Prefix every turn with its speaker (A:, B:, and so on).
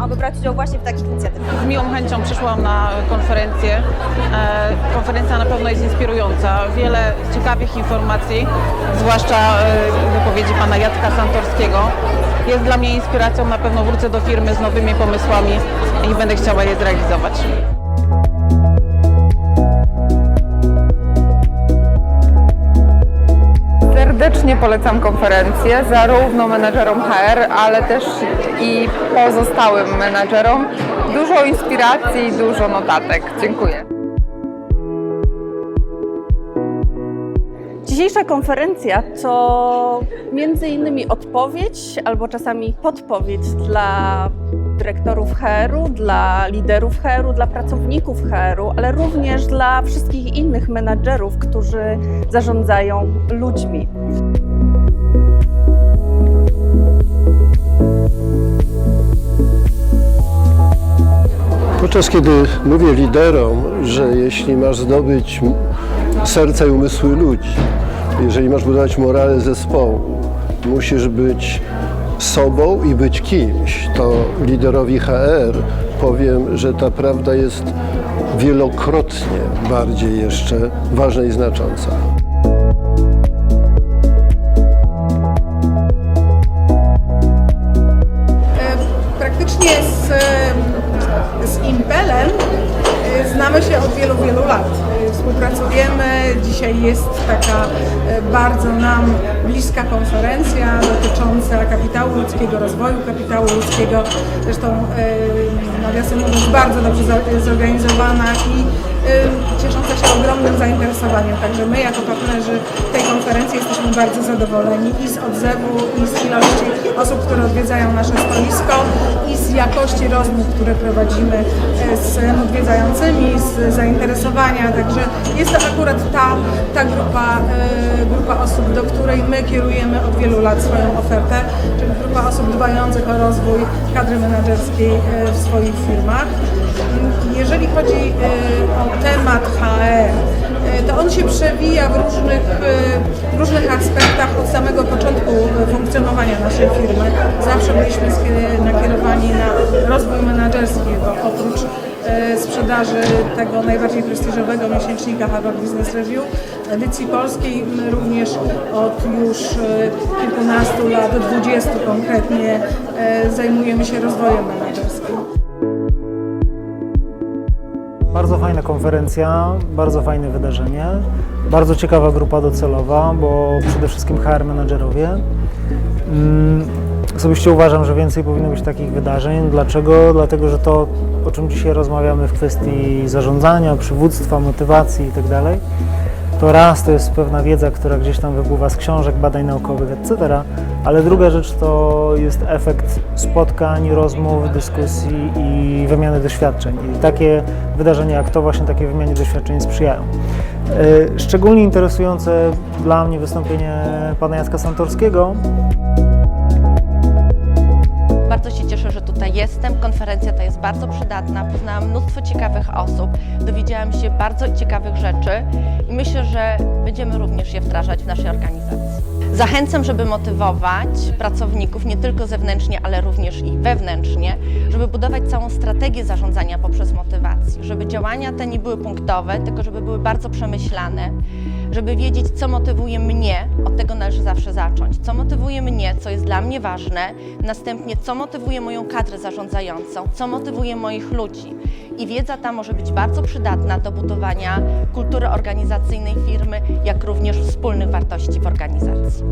A: aby brać udział właśnie w takich inicjatywach.
B: Z miłą chęcią przyszłam na konferencję. E, Konferencja na pewno jest inspirująca. Wiele ciekawych informacji, zwłaszcza e, wypowiedzi pana Jacka Santorskiego. Jest dla mnie inspiracją. Na pewno wrócę do firmy z nowymi pomysłami i będę chciała je zrealizować.
C: Serdecznie polecam konferencję zarówno menedżerom HR, ale też i pozostałym menedżerom. Dużo inspiracji, dużo notatek. Dziękuję.
D: Dzisiejsza konferencja to między innymi odpowiedź albo czasami podpowiedź dla dyrektorów HR-u, dla liderów HR-u, dla pracowników HR-u, ale również dla wszystkich innych menadżerów, którzy zarządzają ludźmi.
E: Podczas kiedy mówię liderom, że jeśli masz zdobyć serca i umysły ludzi, jeżeli masz budować morale zespołu, musisz być sobą i być kimś, to liderowi HR powiem, że ta prawda jest wielokrotnie bardziej jeszcze ważna i znacząca.
F: Praktycznie z, z Impelem e, znamy się od wielu, wielu lat. E, Współpracujemy. Dzisiaj jest taka e, bardzo nam bliska konferencja dotycząca kapitału ludzkiego, rozwoju kapitału ludzkiego. Zresztą e, nawiasem mówiąc bardzo dobrze zorganizowana i ciesząca się ogromnym zainteresowaniem. Także my jako partnerzy tej konferencji jesteśmy bardzo zadowoleni i z odzewu, i z ilości osób, które odwiedzają nasze stoisko, i z jakości rozmów, które prowadzimy e, z odwiedzającymi, z zainteresowania. Także jest to akurat ta, ta grupa, e, grupa osób, do której my kierujemy od wielu lat swoją ofertę, czyli grupa osób dbających o rozwój kadry menedżerskiej w swoich firmach. Jeżeli chodzi e, o temat HR, e, to on się przewija w różnych, e, w różnych aspektach od samego początku funkcjonowania naszej firmy. Zawsze byliśmy nakierowani na rozwój menedżerski, bo oprócz sprzedaży tego najbardziej prestiżowego miesięcznika Harvard Business Review, edycji polskiej, również od już kilkunastu lat, 20 konkretnie, zajmujemy się rozwojem menedżerskim.
G: Bardzo fajna konferencja, bardzo fajne wydarzenie, bardzo ciekawa grupa docelowa, bo przede wszystkim HR menadżerowie. Mm, Osobiście uważam, że więcej powinno być takich wydarzeń. Dlaczego? Dlatego, że to, o czym dzisiaj rozmawiamy w kwestii zarządzania, przywództwa, motywacji itd., to raz to jest pewna wiedza, która gdzieś tam wypływa z książek, badań naukowych, etc., ale druga rzecz to jest efekt spotkań, rozmów, dyskusji i wymiany doświadczeń. I takie wydarzenia jak to właśnie takie wymianie doświadczeń sprzyjają. E, Szczególnie interesujące dla mnie wystąpienie pana Jacka Santorskiego,
H: tutaj jestem. Konferencja ta jest bardzo przydatna. Poznałam mnóstwo ciekawych osób, dowiedziałam się bardzo ciekawych rzeczy i myślę, że będziemy również je wdrażać w naszej organizacji. Zachęcam, żeby motywować pracowników nie tylko zewnętrznie, ale również i wewnętrznie, żeby budować całą strategię zarządzania poprzez motywację, żeby działania te nie były punktowe, tylko żeby były bardzo przemyślane, żeby wiedzieć, co motywuje mnie, od tego należy zawsze zacząć, co motywuje mnie, co jest dla mnie ważne, następnie co motywuje moją kadrę zarządzającą, co motywuje moich ludzi i wiedza ta może być bardzo przydatna do budowania kultury organizacyjnej firmy, jak również wspólnych wartości w organizacji.